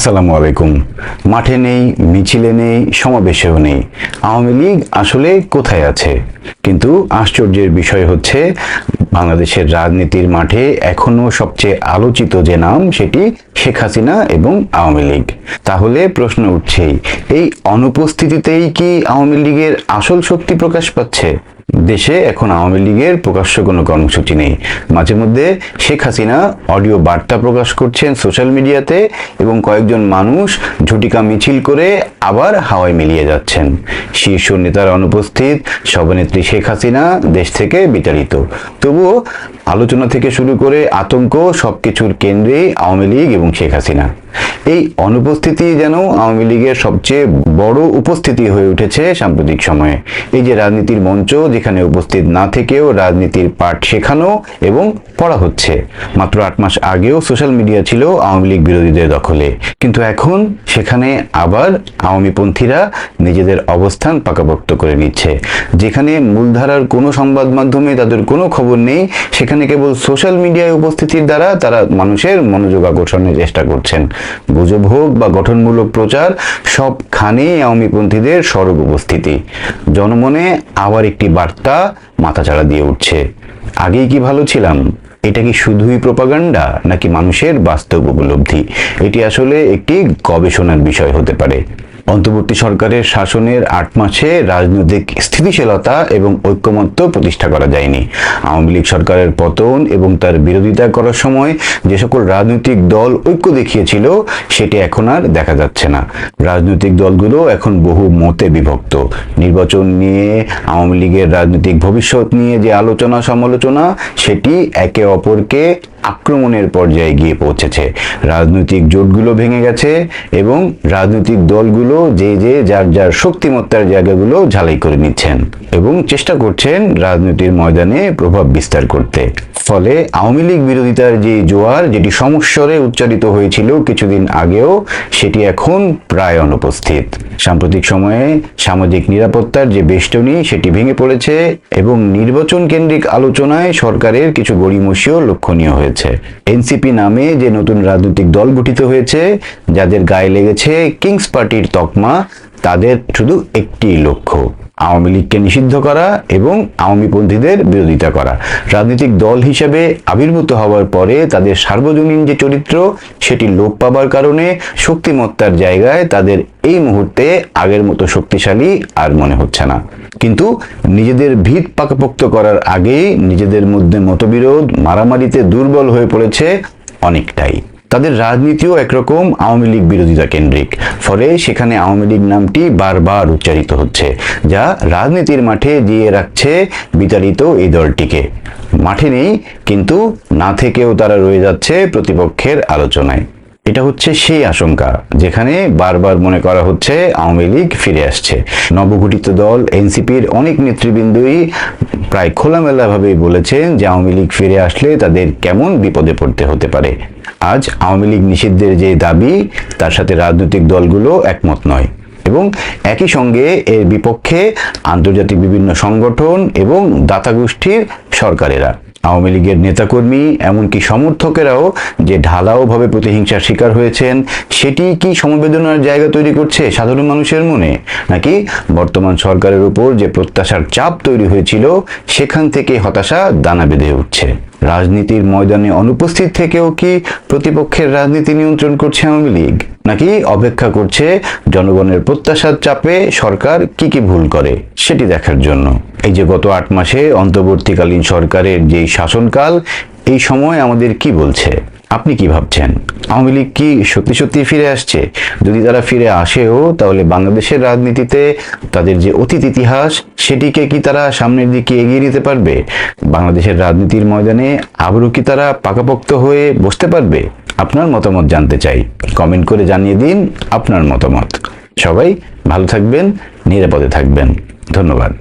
আসসালামু আলাইকুম। মাঠে নেই, মিছিলে নেই, সমাবেশেও নেই। আওয়ামী লীগ আসলে কোথায় আছে? কিন্তু আশ্চর্যের বিষয় হচ্ছে বাংলাদেশের রাজনীতির মাঠে এখনও সবচেয়ে আলোচিত যে নাম সেটি শেখ হাসিনা এবং আওয়ামী লীগ। তাহলে প্রশ্ন উঠছেই এই অনুপস্থিতিতেই কি আওয়ামী লীগের আসল শক্তি প্রকাশ পাচ্ছে? দেশে এখন আওয়ামী লীগের প্রকাশ্য কোনো কর্মসূচি নেই। মাঝে মধ্যে শেখ হাসিনা অডিও বার্তা প্রকাশ করছেন সোশ্যাল মিডিয়াতে এবং কয়েকজন মানুষ ঝুটিকা মিছিল করে আবার হাওয়ায় মিলিয়ে যাচ্ছেন। শীর্ষ নেতারা অনুপস্থিত, সভানেত্রী শেখ হাসিনা দেশ থেকে বিতাড়িত। আলোচনা থেকে শুরু করে আতঙ্ক সবকিছুর কেন্দ্রে আওয়ামী লীগ এবং শেখ হাসিনা। এই অনুপস্থিতি যেন আওয়ামী লীগের সবচেয়ে বড় উপস্থিতি হয়ে উঠেছে সাম্প্রতিক সময়ে। এই যে রাজনীতির মঞ্চ যেখানে উপস্থিত না থেকেও রাজনীতির পাঠ শেখানো এবং পড়া হচ্ছে। মাত্র আট মাস আগেও সোশ্যাল মিডিয়া ছিল আওয়ামী লীগ বিরোধীদের দখলে। কিন্তু এখন সেখানে আবার আওয়ামীপন্থীরা নিজেদের অবস্থান পাকাপোক্ত করে নিচ্ছে। যেখানে মূলধারার কোনো সংবাদ মাধ্যমে তাদের কোনো খবর নেই সেখানে কেবল সোশ্যাল মিডিয়ায় উপস্থিতির দ্বারা তারা মানুষের মনোযোগ আকর্ষণের চেষ্টা করছেন। গুজব হোক বা গঠনমূলক প্রচার সবখানেই আওয়ামীপন্থীদের সরব উপস্থিতি। জনমনে আবার একটি বার্তা মাথাচাড়া দিয়ে উঠছে। আগেই কি ভালো ছিলাম? এটা কি শুধুই প্রপাগান্ডা নাকি মানুষের বাস্তব উপলব্ধি? এটি আসলে একটি গবেষণার বিষয় হতে পারে। অন্তর্বর্তী সরকারের শাসনের আট মাসে রাজনৈতিক স্থিতিশীলতা এবং ঐক্যমত্য প্রতিষ্ঠা করা যায়নি। আওয়ামী লীগ সরকারের পতন এবং তার বিরোধিতা করার সময় যে সকল রাজনৈতিক দল ঐক্য দেখিয়েছিল, সেটি এখন আর দেখা যাচ্ছে না। রাজনৈতিক দলগুলো এখন বহু মতে বিভক্ত। নির্বাচন নিয়ে, আওয়ামী লীগের রাজনৈতিক ভবিষ্যৎ নিয়ে যে আলোচনা সমালোচনা সেটি একে অপরকে আক্রমণের পর্যায়ে গিয়ে পৌঁছেছে। রাজনৈতিক জোটগুলো ভেঙে গেছে এবং রাজনৈতিক দলগুলো যে যে যার যার শক্তিমত্তার জায়গাগুলো ঝালাই করে নিচ্ছেন এবং চেষ্টা করছেন রাজনীতির ময়দানে প্রভাব বিস্তার করতে। ফলে আওয়ামী লীগ বিরোধিতার যে জোয়ার, যেটি সমস্বরে উচ্চারিত হয়েছিল কিছুদিন আগেও, সেটি এখন প্রায় অনুপস্থিত। সাম্প্রতিক সময়ে সামাজিক নিরাপত্তার যে বেষ্টনী, সেটি ভেঙে পড়েছে এবং নির্বাচন কেন্দ্রিক আলোচনায় সরকারের কিছু গড়িমসিও লক্ষণীয় হয়েছে। এনসিপি নামে যে নতুন রাজনৈতিক দল গঠিত হয়েছে, যাদের গায়ে লেগেছে কিংস পার্টির তকমা, তাদের শুধু একটি লক্ষ্য। আওয়ামী লীগকে নিষিদ্ধ করা এবং আওয়ামীপন্থীদের বিরোধিতা করা। রাজনৈতিক দল হিসেবে আবির্ভূত হওয়ার পরে তাদের সার্বজনীন যে চরিত্র, সেটি লোপ পাবার কারণে শক্তিমত্তার জায়গায় তাদের এই মুহূর্তে আগের মতো শক্তিশালী আর মনে হচ্ছে না। কিন্তু নিজেদের ভিত পাকাপোক্ত করার আগেই নিজেদের মধ্যে মতবিরোধ, মারামারিতে দুর্বল হয়ে পড়েছে অনেকটাই। তাদের রাজনীতিও একরকম আওয়ামী লীগ বিরোধিতা কেন্দ্রিক। ফলে সেখানে আওয়ামী লীগ নামটি বারবার উচ্চারিত হচ্ছে, যা রাজনীতির মাঠে দিয়ে রাখছে বিতাড়িত এই দলটিকে। মাঠে নেই, কিন্তু না থেকেও তারা রয়ে যাচ্ছে প্রতিপক্ষের আলোচনায়। এটা হচ্ছে সেই আশঙ্কা, যেখানে বারবার মনে করা হচ্ছে আওয়ামী লীগ ফিরে আসছে। নবগঠিত দল এনসিপির অনেক নেতৃবৃন্দই প্রায় খোলামেলাভাবেই বলেছেন যে আওয়ামী লীগ ফিরে আসলে তাদের কেমন বিপদে পড়তে হতে পারে। আজ আওয়ামী লীগ নিষিদ্ধের যে দাবি, তার সাথে রাজনৈতিক দলগুলো একমত নয়। এবং একই সঙ্গে এর বিপক্ষে আন্তর্জাতিক বিভিন্ন সংগঠন এবং দাতা গোষ্ঠীর সরকারেরা। আওয়ামী লীগের নেতাকর্মী, এমনকি সমর্থকেরাও যে ঢালাওভাবে প্রতিহিংসার শিকার হয়েছেন, সেটি কি সমবেদনার জায়গা তৈরি করছে সাধারণ মানুষের মনে? নাকি বর্তমান সরকারের উপর যে প্রত্যাশার চাপ তৈরি হয়েছিল, সেখান থেকে হতাশা দানা বেঁধে উঠছে? রাজনীতির ময়দানে অনুপস্থিত থেকেও কি প্রতিপক্ষের রাজনীতি নিয়ন্ত্রণ করছে আওয়ামী লীগ? নাকি অপেক্ষা করছে জনগণের প্রত্যাশার চাপে সরকার কি কি ভুল করে? সেটি দেখার জন্য। এই যে গত আট মাসে অন্তর্বর্তীকালীন সরকারের যেই শাসনকাল, এই সময় আমাদের কি বলছে? আপনি কি ভাবছেন? আওয়ামী লীগ কি সত্যি সত্যি ফিরে আসছে? যদি তারা ফিরে আসেও, তাহলে বাংলাদেশের রাজনীতিতে তাদের যে অতীত ইতিহাস, সেটিকে কি তারা সামনের দিকে এগিয়ে নিতে পারবে? বাংলাদেশের রাজনীতির ময়দানে আবারও কি তারা পাকাপোক্ত হয়ে বসতে পারবে? আপনার মতামত জানতে চাই। কমেন্ট করে জানিয়ে দিন আপনার মতামত। সবাই ভালো থাকবেন, নিরাপদে থাকবেন। ধন্যবাদ।